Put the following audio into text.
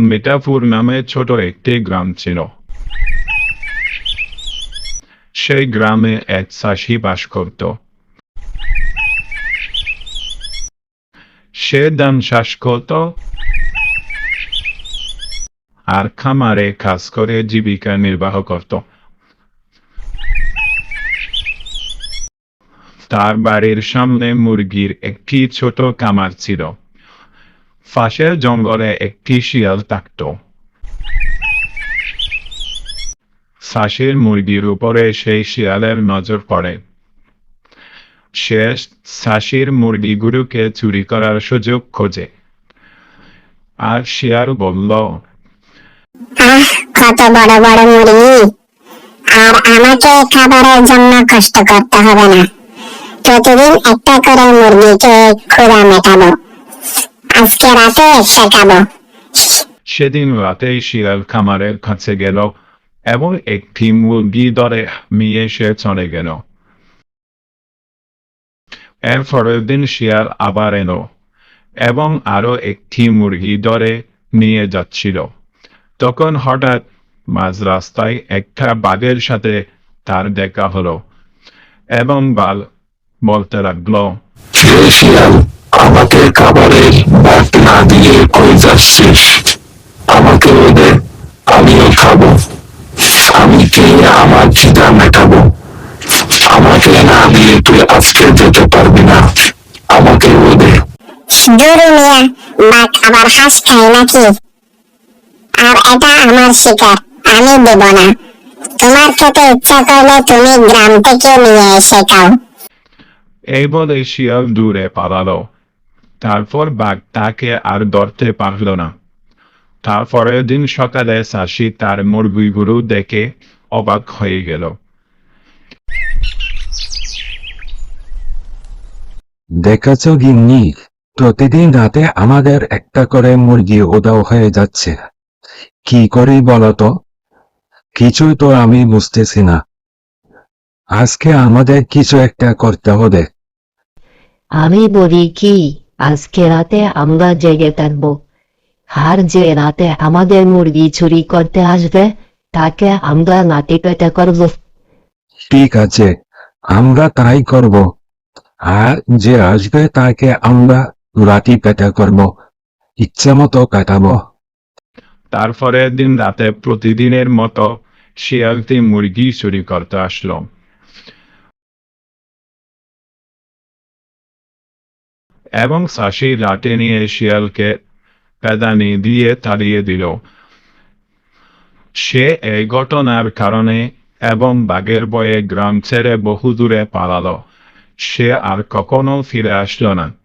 মিঠাপুর নামে ছোট একটি গ্রাম ছিল। সেই গ্রামে এক চাষি বাস করত। সে ধান চাষ করত আর খামারে কাজ করে জীবিকা নির্বাহ করত। তার বাড়ির সামনে মুরগির একটি ছোট কামার ছিল। পাশের জঙ্গলে একটি শিয়াল থাকত। চাষির মুরগির উপরে সেই শিয়ালের নজর পড়ে। সে চাষির মুরগিগুলোকে চুরি করার সুযোগ খোঁজে। আর শিয়াল বলল কত বড় বড় মুরগি। আর আমাকে খাবারের জন্য কষ্ট করতে হবে না। প্রতিদিন একটা করে মুরগিকে মেটাবো। আজকে রাতে একটা খাব। সেদিন রাতে শিয়াল খামারের কাছে গেল এবং একটি মুরগি ধরে নিয়ে সে চলে গেল। এর পরের দিন শিয়াল আবার এলো এবং আরও একটি মুরগি দরে নিয়ে যাচ্ছিল। তখন হঠাৎ মাঝ রাস্তায় একটা বাঘের সাথে তার দেখা হলো এবং বাল বলতে লাগল শিয়াল আমাকে খাবারের ভাত না দিয়ে কই যাচ্ছিস? আমাকে দে আমিও খাব। আমি খেয়ে আমার খিদা মেটাবো। আমাকে না দিয়ে তুই আজকে যেতে পারবি না। আমাকে দে জরু মিয়া বাঘ আবার হাঁস খায় নাকি? আর এটা আমার শিকার আমি দেব না। তোমার খেতে ইচ্ছা করলে তুমি গ্রাম থেকে নিয়ে এসে খাও। এই বলে শিয়াল দূরে পালালো। তারপর বাঘ তাকে আর ধরতে পারল না। তারপরের দিন সকালে চাষি তার মুরগিগুলো দেখে অবাক হয়ে গেল। দেখেছ গিন্নি প্রতিদিন রাতে আমাদের একটা করে মুরগি উদাও হয়ে যাচ্ছে। কি করি বলতো? কিছুই তো আমি বুঝতেছি না। আজকে আমাদের কিছু একটা করতে হবে। আমি বলি কি আজকে রাতে আমরা জেগে থাকব। আর যে রাতে আমাদের মুরগি চুরি করতে আসবে তাকে আমরা নাতি পেটে করব। ঠিক আছে আমরা তাই করব। আর যে আসবে তাকে আমরা রাতি পেটা করব। ইচ্ছে মতো কাটাবো। তারপরের দিন রাতে প্রতিদিনের মতো শিয়ালটি মুরগি চুরি করতে আসলো। এবং শাশি রাটে নিয়ে শিয়ালকে পেদানি দিয়ে তাড়িয়ে দিল। সে এই ঘটনার কারণে এবং বাঘের বয়ে গ্রাম ছেড়ে বহু দূরে পালালো। সে আর কখনো ফিরে আসল না।